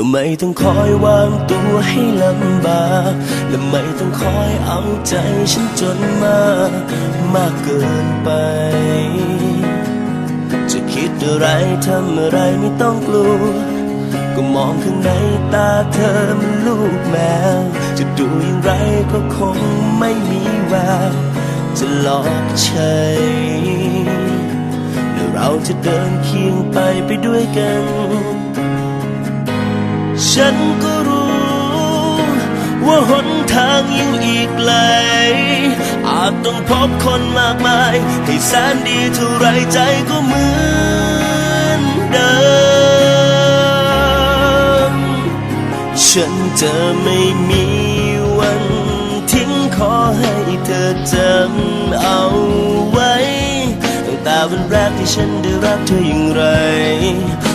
เธอไม่ต้องคอยวางตัวให้ลำบากและไม่ต้องคอยเอาใจฉันจนมากมากเกินไป จะคิดอะไรทำอะไรไม่ต้องกลัว ก็มองข้างในตาเธอมันลูกแมว จะดูอย่างไรก็คงไม่มีแววจะหลอกใช้และเราจะเดินเคียงไปไปด้วยกัน ฉันก็รู้ ว่าหนทางยังอีกไกล อาจต้องพบคนมากมาย ให้แสนดีเท่าไรใจก็เหมือนเดิม ฉันจะไม่มีวันทิ้งขอให้เธอจำเอา แต่วันแรกที่ฉันได้รักเธออย่างไร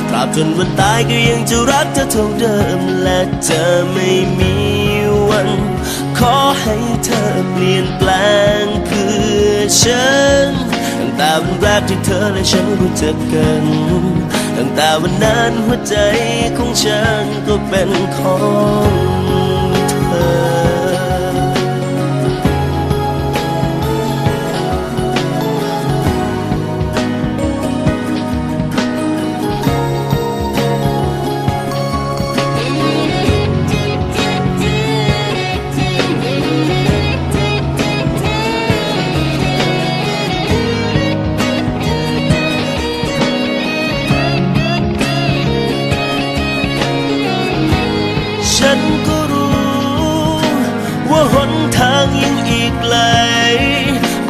ตราบจนวันตายก็ยังจะรักเธอเท่าเดิม และจะไม่มีวัน ขอให้เธอเปลี่ยนแปลงเพื่อฉัน ตั้งแต่วันแรกที่เธอและฉันรู้จักกัน ตั้งแต่วันนั้นหัวใจของฉันก็เป็นของ นก็รู้ ว่าหนทางยังอีกไกล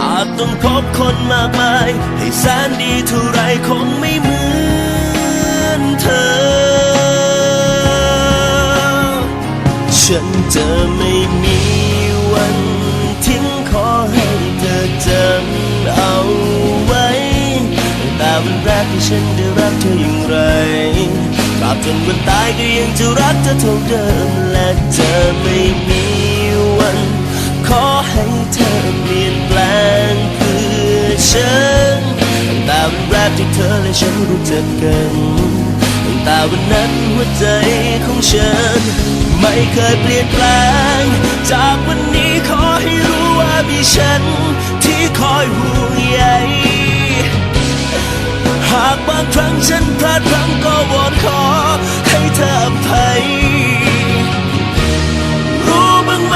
อาจต้องพบคนมากมาย ให้แสนดีเท่าไรคงไม่เหมือนเธอ ฉันจะไม่มีวันทิ้งขอให้เธอจำเอาไว้แต่วันแรกที่ฉันได้รักเธออย่างไร ราบจนวันตายก็ยังจะรักเธอเท่าเดิม และจะไม่มีวัน ขอให้เธอเปลี่ยนแปลงเพื่อฉันตั้งแต่วันแรกที่เธอและฉันรู้จักกันตั้งแต่วันนั้นหัวใจของฉัน ไม่เคยเปลี่ยนแปลง จากวันนี้ขอให้รู้ว่ามีฉันที่คอยห่วงใยากบางครั้งฉันพลาดพลั้งก็วอนขอ ให้เธออภัย รู้บ้างไหม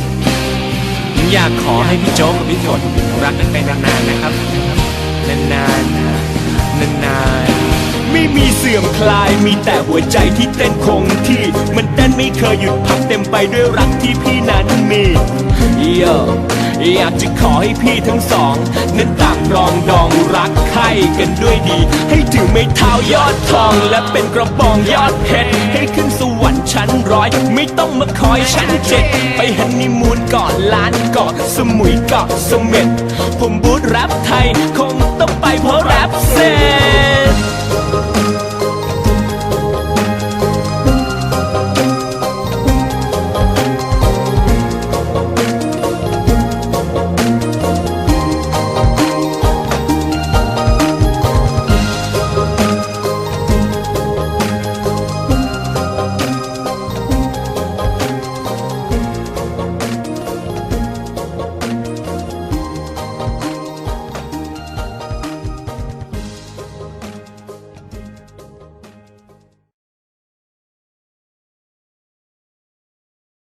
อยากขอให้พี่โจ๊กกับพี่ฝนรักกันไปนานๆนะครับ นานๆ นานๆ ไม่มีเสื่อมคลายมีแต่หัวใจที่เต้นคงที่ มันเต้นไม่เคยหยุดพักเต็มไปด้วยรักที่พี่นั้นมีโยอยากจะขอให้พี่ทั้งสองนั้นต่างรองดองรักใครกันด้วยดี ให้ถือไม้เท้ายอดทองและเป็นกระบองยอดเพชรให้ขึ้นสวรรค์ ชั้นร้อย ไม่ต้องมาคอยชั้นเจ็ดไปฮันนีมูนก่อนล้านเกาะสมุยเกาะเสม็ดผมบูธแรปไทย คงต้องไปเพราะแรปเซ